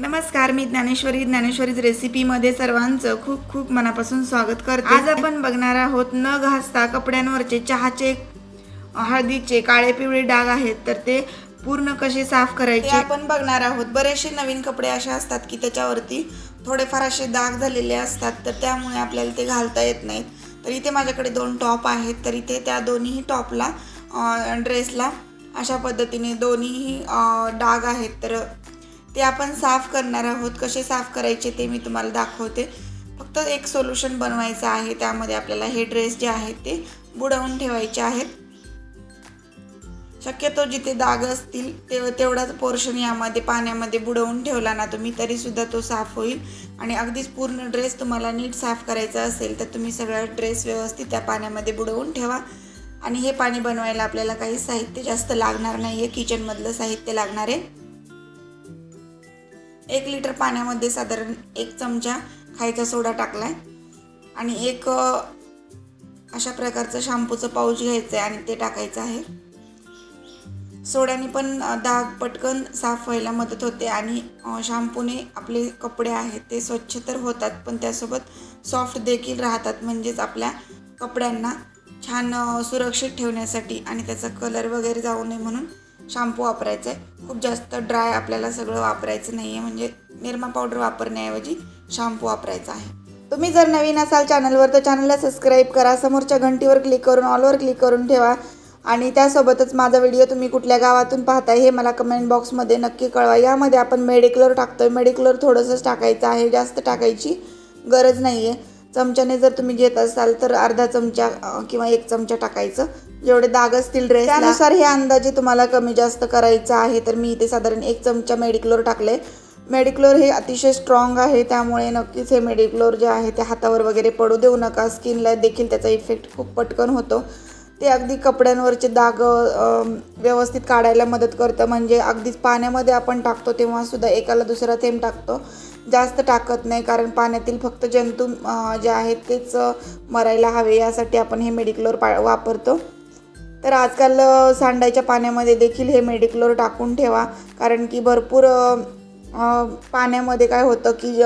नमस्कार मी ज्ञानेश्वरी. ज्ञानेश्वरीज रेसिपीमध्ये सर्वांचं खूप खूप मनापासून स्वागत करते. आज आपण बघणार आहोत न घासता कपड्यांवरचे चहाचे हळदीचे काळे पिवळे डाग आहेत तर ते पूर्ण कसे साफ करायचे? आपण बघणार आहोत. बरेचसे नवीन कपडे असे असतात की त्याच्यावरती थोडेफार असे डाग झालेले असतात तर त्यामुळे आपल्याला ते घालता येत नाहीत. तर इथे माझ्याकडे दोन टॉप आहेत तर इथे त्या दोन्ही टॉपला ड्रेसला अशा पद्धतीने दोन्हीही डाग आहेत. तर ते आपण साफ करणार आहोत. कसे साफ करायचे ते मी तुम्हाला दाखवते. फक्त एक सोल्युशन बनवायचं आहे. त्यामध्ये आपल्याला हे ड्रेस जे आहेत ते बुडवून ठेवायचे आहेत. शक्यतो जिथे दाग असतील ते तेवढाच पोर्शन यामध्ये पाण्यामध्ये बुडवून ठेवला ना तुम्ही तरीसुद्धा तो साफ होईल. आणि अगदीच पूर्ण ड्रेस तुम्हाला नीट साफ करायचा असेल तर तुम्ही सगळा ड्रेस व्यवस्थित त्या पाण्यामध्ये बुडवून ठेवा. आणि हे पाणी बनवायला आपल्याला काही साहित्य जास्त लागणार नाही आहे किचनमधलं साहित्य लागणार आहे. एक लिटर पाण्यामध्ये साधारण एक चमचा खायचा सोडा टाकलाय. आणि एक अशा प्रकारचं शॅम्पूचं पाऊच घ्यायचं आहे आणि ते टाकायचं आहे. सोड्याने पण दाग पटकन साफ व्हायला मदत होते आणि शॅम्पूने आपले कपडे आहेत ते स्वच्छ तर होतात पण त्यासोबत सॉफ्ट देखील राहतात. म्हणजेच आपल्या कपड्यांना छान सुरक्षित ठेवण्यासाठी आणि त्याचा कलर वगैरे जाऊ नये म्हणून शॅम्पू वापरायचा आहे खूप जास्त ड्राय आपल्याला सगळं वापरायचं नाही आहे म्हणजे निरमा पावडर वापरण्याऐवजी शॅम्पू वापरायचा आहे. तुम्ही जर नवीन असाल चॅनलवर तर चॅनलला सबस्क्राईब करा. समोरच्या घंटीवर क्लिक करून ऑलवर क्लिक करून ठेवा. आणि त्यासोबतच माझा व्हिडिओ तुम्ही कुठल्या गावातून पाहताय हे मला कमेंट बॉक्समध्ये नक्की कळवा. यामध्ये आपण मेडिक्लोर टाकतोय. मेडिक्लोर थोडंसंच टाकायचं आहे. जास्त टाकायची गरज नाही आहे चमच्याने जर तुम्ही घेत असाल तर अर्धा चमचा किंवा एक चमचा टाकायचं. जेवढे दाग असतील ड्रेस त्यानुसार हे अंदाजे तुम्हाला कमी जास्त करायचं आहे तर मी इथे साधारण एक चमचा मेडिक्लोर टाकले मेडिक्लोर हे अतिशय स्ट्रॉंग आहे त्यामुळे नक्कीच हे मेडिक्लोर जे आहे ते हातावर वगैरे पडू देऊ नका. स्किनला देखील त्याचा इफेक्ट खूप पटकन होतो. ते अगदी कपड्यांवरचे दाग व्यवस्थित काढायला मदत करतं. म्हणजे अगदीच पाण्यामध्ये आपण टाकतो तेव्हा सुद्धा एकाला दुसरा थेंब टाकतो. जास्त टाकत नाही कारण पाण्यातील फक्त जंतू जे आहेत तेच मरायला हवे. यासाठी आपण हे मेडिक्लोर पा वापरतो. तर आजकाल सांडायच्या पाण्यामध्ये देखील हे मेडिक्लोर टाकून ठेवा. कारण की भरपूर पाण्यामध्ये काय होतं की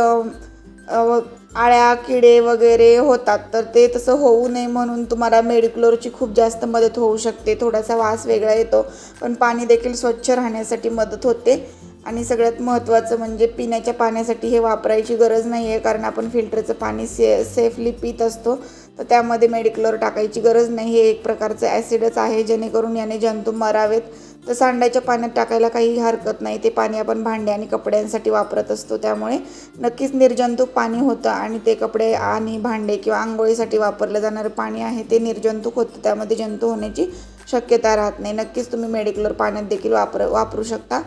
आळ्या किडे वगैरे होतात. तर ते तसं होऊ नये म्हणून तुम्हाला मेडिक्लोरची खूप जास्त मदत होऊ शकते. थोडासा वास वेगळा येतो. पण पाणी देखील स्वच्छ राहण्यासाठी मदत होते. आणि सगळ्यात महत्त्वाचं म्हणजे पिण्याच्या पाण्यासाठी हे वापरायची गरज नाही आहे कारण आपण फिल्टरचं पाणी से सेफली पित असतो. तर त्यामध्ये मेडिक्लोर टाकायची गरज नाही. हे एक प्रकारचं ॲसिडच आहे जेणेकरून याने जंतू मरावेत. तर सांड्याच्या पाण्यात टाकायला काही हरकत नाही. ते पाणी आपण भांडे आणि कपड्यांसाठी वापरत असतो. त्यामुळे नक्कीच निर्जंतुक पाणी होतं आणि ते कपडे आणि भांडे किंवा आंघोळीसाठी वापरलं जाणारं पाणी आहे ते निर्जंतुक होतं. त्यामध्ये जंतू होण्याची शक्यता राहत नाही. नक्कीच तुम्ही मेडिक्लोर पाण्यात देखील वापर वापरू शकता.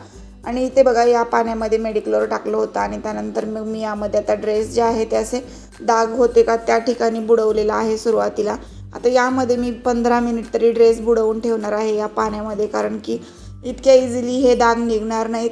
आणि इथे बघा या पाण्यामध्ये मेडिक्लोर टाकलं होतं आणि त्यानंतर मग मी यामध्ये आता ड्रेस जे आहे ते असे दाग होते का त्या ठिकाणी बुडवलेला आहे सुरुवातीला. आता यामध्ये मी पंधरा मिनिट तरी ड्रेस बुडवून ठेवणार आहे या पाण्यामध्ये कारण की इतक्या इझिली हे दाग निघणार नाहीत.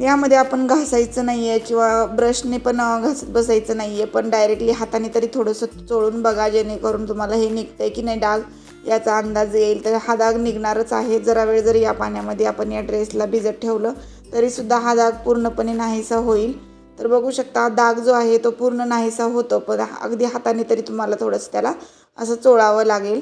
यामध्ये आपण घासायचं नाही आहे किंवा ब्रशने पण घासत बसायचं नाही आहे पण डायरेक्टली हाताने तरी थोडंसं चोळून बघा जेणेकरून तुम्हाला हे निघतंय की नाही डाग याचा अंदाज येईल. तर हा दाग निघणारच आहे. जरा वेळ जरी या पाण्यामध्ये आपण या ड्रेसला भिजत ठेवलं तरीसुद्धा हा दाग पूर्णपणे नाहीसा होईल. तर बघू शकता दाग जो आहे तो पूर्ण नाहीसा होतो. पण अगदी हाताने तरी तुम्हाला थोडंसं त्याला असं चोळावं लागेल.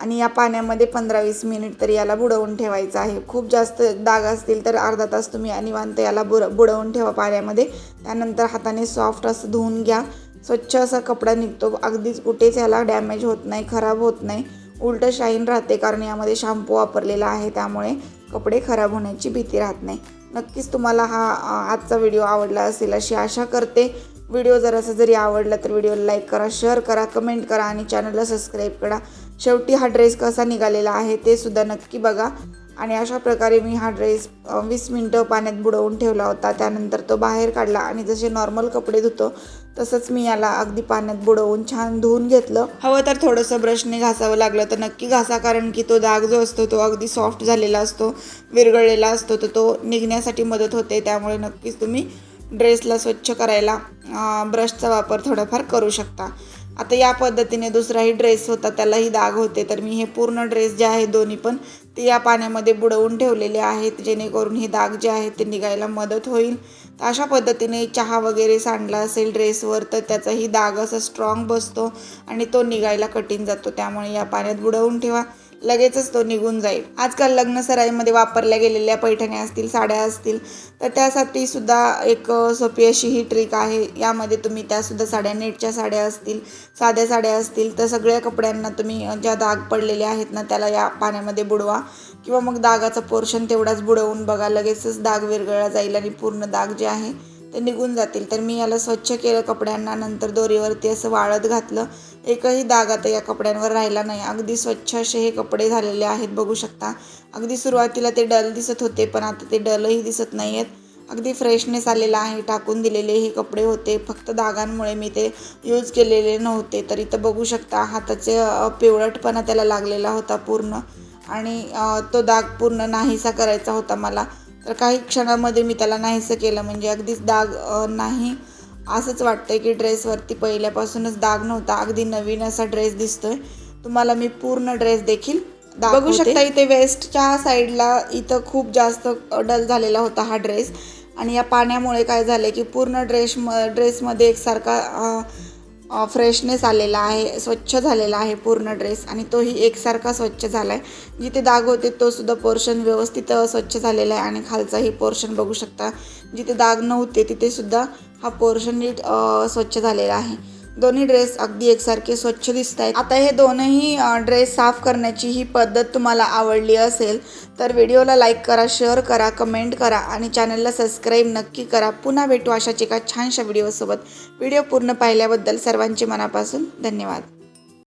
आणि या पाण्यामध्ये पंधरा वीस मिनिट तरी याला बुडवून ठेवायचं आहे. खूप जास्त डाग असतील तर अर्धा तास तुम्ही अनिवांत याला बुड बुडवून ठेवा पाण्यामध्ये. त्यानंतर हाताने सॉफ्ट असं धुवून घ्या. स्वच्छ असा कपडा निघतो. अगदीच कुठेच याला डॅमेज होत नाही खराब होत नाही. उलटं शाईन राहते कारण यामध्ये शॅम्पू वापरलेला आहे. त्यामुळे कपडे खराब होण्याची भीती राहत नाही. नक्कीच तुम्हाला हा आजचा व्हिडिओ आवडला असेल अशी आशा करते. व्हिडिओ जर असं जरी आवडला तर व्हिडिओला लाईक करा शेअर करा कमेंट करा आणि चॅनलला सबस्क्राईब करा. शेवटी हा ड्रेस कसा निघालेला आहे ते सुद्धा नक्की बघा. आणि अशा प्रकारे मी हा ड्रेस वीस मिनटं पाण्यात बुडवून ठेवला होता. त्यानंतर तो बाहेर काढला आणि जसे नॉर्मल कपडे धुतो तसंच मी याला अगदी पाण्यात बुडवून छान धुवून घेतलं. हवं तर थोडंसं ब्रशने घासावं लागलं तर नक्की घासा कारण की तो दाग जो असतो तो अगदी सॉफ्ट झालेला असतो विरघळलेला असतो तर तो निघण्यासाठी मदत होते. त्यामुळे नक्कीच तुम्ही ड्रेसला स्वच्छ करायला ब्रशचा वापर थोडाफार करू शकता. आता या पद्धतीने दुसराही ड्रेस होता त्यालाही दाग होते. तर मी हे पूर्ण ड्रेस जे आहे दोन्ही पण ते या पाण्यामध्ये बुडवून ठेवलेले आहेत जेणेकरून हे दाग जे आहेत ते निघायला मदत होईल. तर अशा पद्धतीने चहा वगैरे सांडला असेल ड्रेसवर तर त्याचाही दाग असा स्ट्रॉंग बसतो आणि तो निघायला कठीण जातो. त्यामुळे या पाण्यात बुडवून ठेवा. लगेचच तो निघून जाईल. आजकाल लग्न सराईमध्ये वापरल्या गेलेल्या पैठण्या असतील साड्या असतील तर त्यासाठी सुद्धा एक सोपी अशी ही ट्रिक आहे. यामध्ये तुम्ही त्यासुद्धा साड्या नेटच्या साड्या असतील साध्या साड्या असतील तर सगळ्या कपड्यांना तुम्ही ज्या दाग पडलेले आहेत ना त्याला या पाण्यामध्ये बुडवा. किंवा मग दागाचा पोर्शन तेवढाच बुडवून बघा लगेचच दाग विरघळला जाईल आणि पूर्ण दाग जे आहे ते निघून जातील. तर मी याला स्वच्छ केलं कपड्यांना नंतर दोरीवरती असं वाळत घातलं. एकही दाग आता या कपड्यांवर राहिला नाही. अगदी स्वच्छ असे हे कपडे झालेले आहेत बघू शकता. अगदी सुरुवातीला ते डल दिसत होते पण आता ते डलही दिसत नाही आहेत अगदी फ्रेशनेस आलेला आहे टाकून दिलेले हे कपडे होते. फक्त दागांमुळे मी ते यूज केलेले नव्हते. तर इथं बघू शकता हाताचे पिवळटपणा त्याला लागलेला होता पूर्ण. आणि तो दाग पूर्ण नाहीसा करायचा होता मला. तर काही क्षणामध्ये मी त्याला नाहीसं केलं. म्हणजे अगदीच दाग अ, नाही. असंच वाटतंय की ड्रेसवरती पहिल्यापासूनच दाग नव्हता. अगदी नवीन असा ड्रेस दिसतोय. तुम्हाला मी पूर्ण ड्रेस देखील बघू शकता इथे वेस्टच्या साईडला इथं खूप जास्त डल झालेला होता हा ड्रेस. आणि या पाण्यामुळे काय झालं की पूर्ण ड्रेस म ड्रेसमध्ये एकसारखा फ्रेशनेस आलेला आहे स्वच्छ झालेला आहे पूर्ण ड्रेस आणि तोही एकसारखा स्वच्छ झाला आहे जिथे दाग होते तो सुद्धा पोर्शन व्यवस्थित स्वच्छ झालेला आहे आणि खालचाही पोर्शन बघू शकता. जिथे दाग नव्हते तिथेसुद्धा हा पोर्शन नीट स्वच्छ झालेला आहे. दोन्ही ड्रेस अगदी एकसारखे स्वच्छ दिसत आहेत आता हे दोनही ड्रेस साफ करण्याची ही पद्धत तुम्हाला आवडली असेल तर व्हिडिओला लाईक करा शेअर करा कमेंट करा आणि चॅनलला सबस्क्राईब नक्की करा. पुन्हा भेटू अशाच एका छानशा व्हिडिओसोबत व्हिडिओ पूर्ण पाहिल्याबद्दल सर्वांचे मनापासून धन्यवाद.